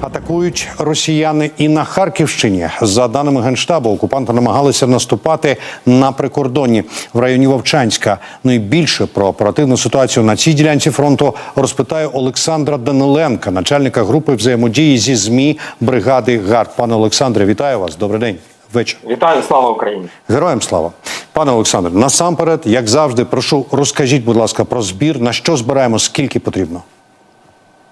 Атакують росіяни і на Харківщині. За даними генштабу, окупанти намагалися наступати на прикордонні в районі Вовчанська. Найбільше про оперативну ситуацію на цій ділянці фронту розпитає Олександра Даниленка, начальника групи взаємодії зі змі бригади ГАРД. Пане Олександре, вітаю вас. Добрий день. Вечір. Вітаю, слава Україні! Героям слава, пане Олександре. Насамперед, як завжди, прошу розкажіть, будь ласка, про збір. На що збираємо, скільки потрібно?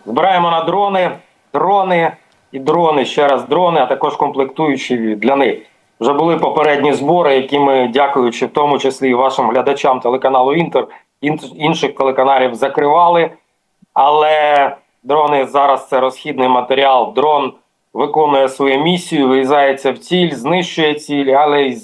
Збираємо на дрони, дрони і дрони, ще раз дрони, а також комплектуючі для них. Вже були попередні збори, які ми, дякуючи в тому числі і вашим глядачам телеканалу Інтер, інших телеканалів закривали. Але дрони зараз це розхідний матеріал. Дрон виконує свою місію, виїздається в ціль, знищує ціль, але й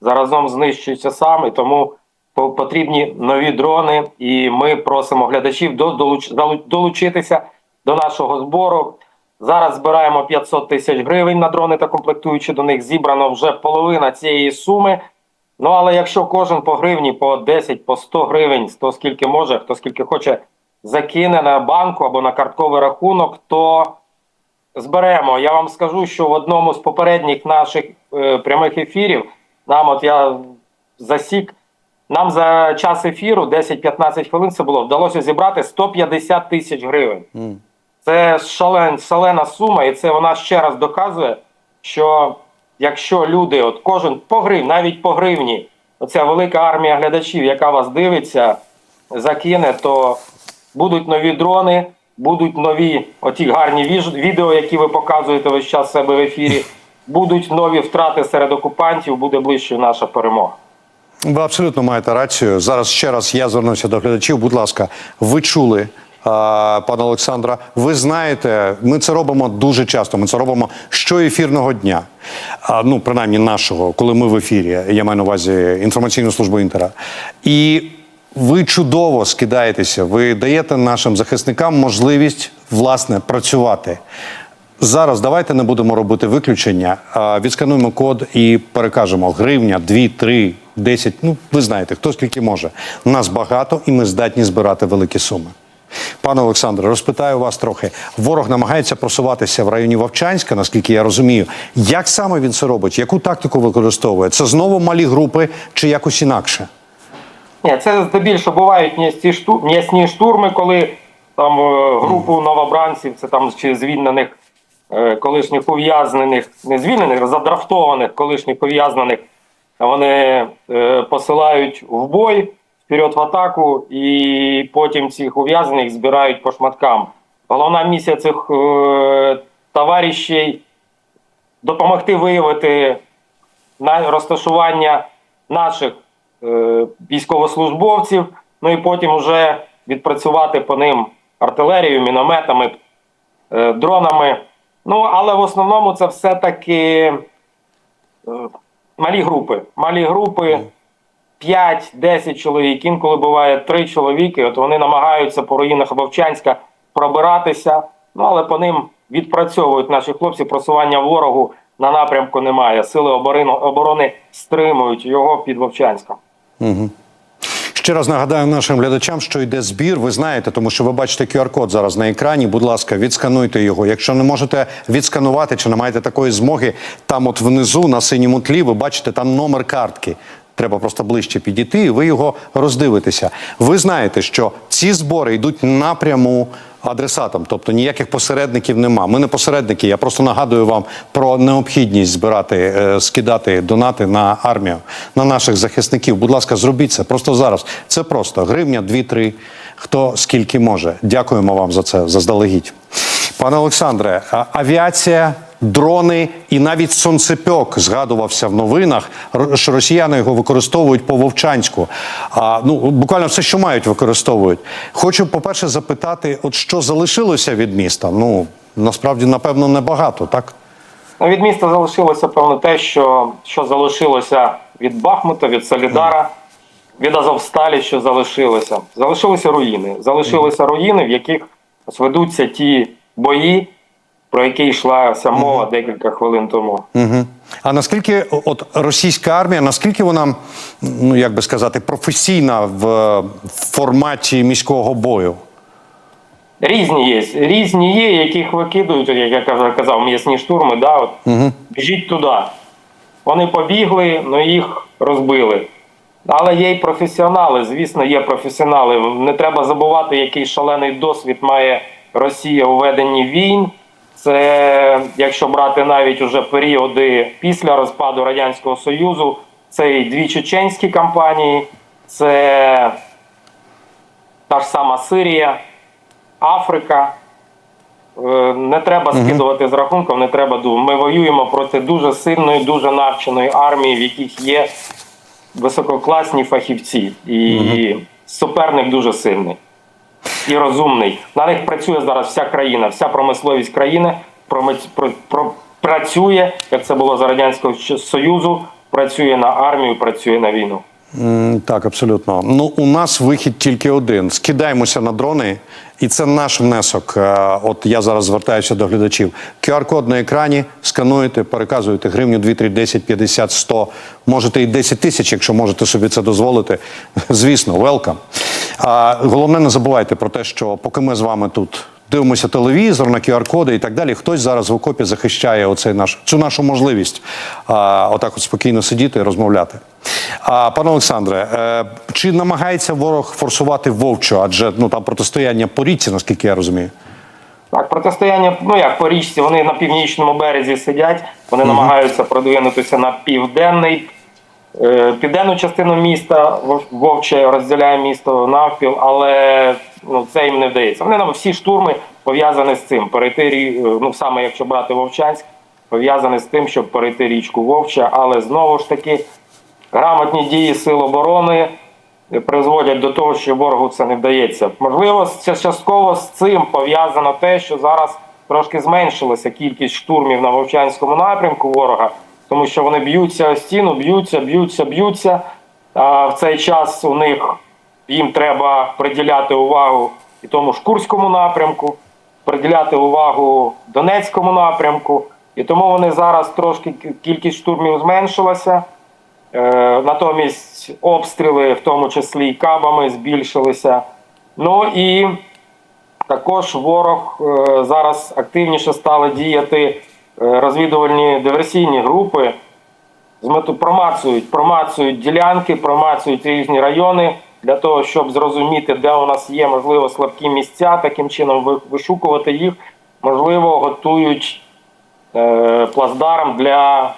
заразом знищується сам. І тому потрібні нові дрони. І ми просимо глядачів долуч- долучитися до нашого збору. Зараз збираємо 500 тисяч гривень на дрони та комплектуючи до них. Зібрано вже половина цієї суми. Ну але якщо кожен по гривні, по 10, по 100 гривень, хто скільки може, хто скільки хоче, закине на банку або на картковий рахунок, то зберемо. Я вам скажу, що в одному з попередніх наших е, прямих ефірів нам, от я засік, нам за час ефіру 10-15 хвилин це було вдалося зібрати 150 тисяч гривень. Це шален, шалена сума, і це вона ще раз доказує, що якщо люди, от кожен по гривні, навіть по гривні, оця велика армія глядачів, яка вас дивиться, закине, то будуть нові дрони, будуть нові оті гарні відео, які ви показуєте весь час себе в ефірі. Будуть нові втрати серед окупантів, буде ближче наша перемога. Ви абсолютно маєте рацію. Зараз ще раз я звернуся до глядачів. Будь ласка, ви чули. А, Пане Олександра, ви знаєте, ми це робимо дуже часто. Ми це робимо щоефірного дня. Ну, принаймні нашого, коли ми в ефірі. Я маю на увазі інформаційну службу інтера. І ви чудово скидаєтеся. Ви даєте нашим захисникам можливість власне працювати. Зараз давайте не будемо робити виключення. Відскануємо код і перекажемо гривня, 2, 3, 10. Ну, ви знаєте, хто скільки може. Нас багато, і ми здатні збирати великі суми. Пане Олександре, розпитаю вас трохи. Ворог намагається просуватися в районі Вовчанська, наскільки я розумію. Як саме він це робить? Яку тактику використовує? Це знову малі групи чи якось інакше? Ні, це здебільшого бувають м'ясні штурми, коли там е, групу новобранців, це там чи звільнених е, колишніх ув'язнених, не звільнених, а задрафтованих колишніх ув'язнених, вони е, посилають в бой, вперед в атаку, і потім цих ув'язнених збирають по шматкам. Головна місія цих е, товаришів допомогти виявити на розташування наших е, військовослужбовців, ну і потім вже відпрацювати по ним артилерією, мінометами, е, дронами. Ну, але в основному це все-таки е, малі групи. Малі групи 5-10 чоловік, інколи буває 3 чоловіки. От вони намагаються по руїнах Вовчанська пробиратися, ну але по ним відпрацьовують наші хлопці. Просування ворогу на напрямку немає. Сили оборони, стримують його під Вовчанськом. Ще раз нагадаю нашим глядачам, що йде збір. Ви знаєте, тому що ви бачите QR-код зараз на екрані. Будь ласка, відскануйте його. Якщо не можете відсканувати чи не маєте такої змоги, там от внизу на синьому тлі ви бачите там номер картки. Треба просто ближче підійти, і ви його роздивитеся. Ви знаєте, що ці збори йдуть напряму адресатам, тобто ніяких посередників нема. Ми не посередники. Я просто нагадую вам про необхідність збирати, е, скидати донати на армію, на наших захисників. Будь ласка, зробіть це просто зараз. Це просто гривня, дві-три. Хто скільки може. Дякуємо вам за це заздалегідь. Пане Олександре, авіація, дрони і навіть сонцепьок згадувався в новинах, що росіяни його використовують по Вовчанську. А, ну, буквально все, що мають, використовують. Хочу, по-перше, запитати, от що залишилося від міста? Ну, насправді, напевно, небагато, так? Ну, від міста залишилося певно те, що, що залишилося від Бахмута, від Солідара, від Азовсталі, що залишилося. Залишилися руїни. Залишилися руїни, в яких ось ведуться ті бої, про які йшлася мова декілька хвилин тому. Угу. А наскільки от російська армія, наскільки вона, ну як би сказати, професійна в, в форматі міського бою? Різні є. Різні є, яких викидують, як я казав, казав м'ясні штурми, да, от, Угу. біжіть туди. Вони побігли, але їх розбили. Але є й професіонали, звісно, є професіонали. Не треба забувати, який шалений досвід має Росія у веденні війн. Це, якщо брати навіть уже періоди після розпаду Радянського Союзу, це і дві чеченські кампанії, це та ж сама Сирія, Африка. Е, Не треба скидувати з рахунком, не треба думати. Ми воюємо проти дуже сильної, дуже навченої армії, в яких є висококласні фахівці, і суперник дуже сильний і розумний. На них працює зараз вся країна, вся промисловість країни працює, як це було за радянського союзу. Працює на армію, працює на війну. Так, абсолютно. Ну, у нас вихід тільки один: скидаємося на дрони, і це наш внесок. Е, От я зараз звертаюся до глядачів. QR-код на екрані, скануєте, переказуєте гривню 2, 3, 10, 50, 100, можете і 10 тисяч, якщо можете собі це дозволити. Звісно, велкам. А головне, не забувайте про те, що поки ми з вами тут. Дивимося телевізор на QR-коди і так далі. Хтось зараз в окопі захищає оцей наш цю нашу можливість а, отак от спокійно сидіти і розмовляти. А, пане Олександре, е, чи намагається ворог форсувати вовчу? Адже ну там протистояння по річці, наскільки я розумію. Так, протистояння, ну як по річці, вони на північному березі сидять, вони намагаються продвинутися на південний, південну частину міста, Вов- Вовче розділяє місто навпіл, але ну, це їм не вдається. Вони нам всі штурми пов'язані з цим. Перейти е, ну саме якщо брати Вовчанськ, пов'язані з тим, щоб перейти річку Вовча, але знову ж таки грамотні дії сил оборони призводять до того, що ворогу це не вдається. Можливо, це частково з цим пов'язано те, що зараз трошки зменшилася кількість штурмів на Вовчанському напрямку ворога, тому що вони б'ються стіну, б'ються, б'ються, б'ються. А в цей час у них їм треба приділяти увагу і тому ж Курському напрямку, приділяти увагу Донецькому напрямку. І тому вони зараз трошки кількість штурмів зменшилася. Е, Натомість обстріли, в тому числі і кабами, збільшилися. Ну і також ворог е, зараз активніше стали діяти розвідувальні диверсійні групи. З мету промацують, промацують ділянки, промацують різні райони для того, щоб зрозуміти, де у нас є можливо слабкі місця, таким чином вишукувати їх, можливо, готують е, плацдарм для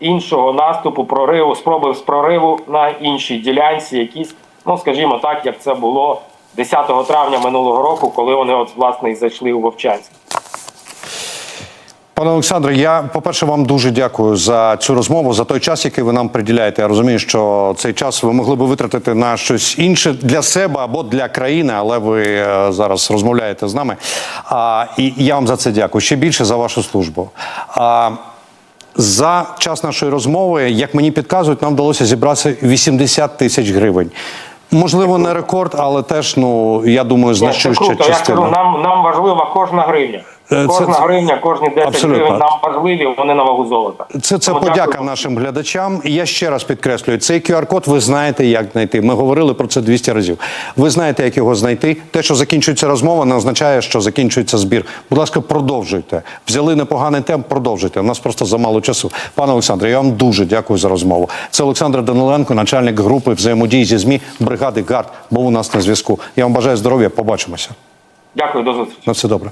іншого наступу, прориву, спроби з прориву на іншій ділянці, якісь, ну скажімо так, як це було 10 травня минулого року, коли вони от власне і зайшли у Вовчанськ. Пане Олександре, я по-перше, вам дуже дякую за цю розмову, за той час, який ви нам приділяєте. Я розумію, що цей час ви могли би витратити на щось інше для себе або для країни, але ви е, зараз розмовляєте з нами. А, і я вам за це дякую. Ще більше за вашу службу. А, за час нашої розмови, як мені підказують, нам вдалося зібрати 80 тисяч гривень. Можливо, не рекорд, але теж, ну я думаю, значуща. Частина. нам, нам важлива кожна гривня. Е, Кожна це- гривня, кожні 10 Абсолютно. гривень нам важливі, вони на вагу золота. Це, це Тому подяка дякую. нашим глядачам. І я ще раз підкреслюю, цей QR-код ви знаєте, як знайти. Ми говорили про це 200 разів. Ви знаєте, як його знайти. Те, що закінчується розмова, не означає, що закінчується збір. Будь ласка, продовжуйте. Взяли непоганий темп, продовжуйте. У нас просто замало часу. Пане Олександре, я вам дуже дякую за розмову. Це Олександр Даниленко, начальник групи взаємодії зі ЗМІ бригади ГАРД, був у нас на зв'язку. Я вам бажаю здоров'я. Побачимося. Дякую, до зустрічі. На все добре.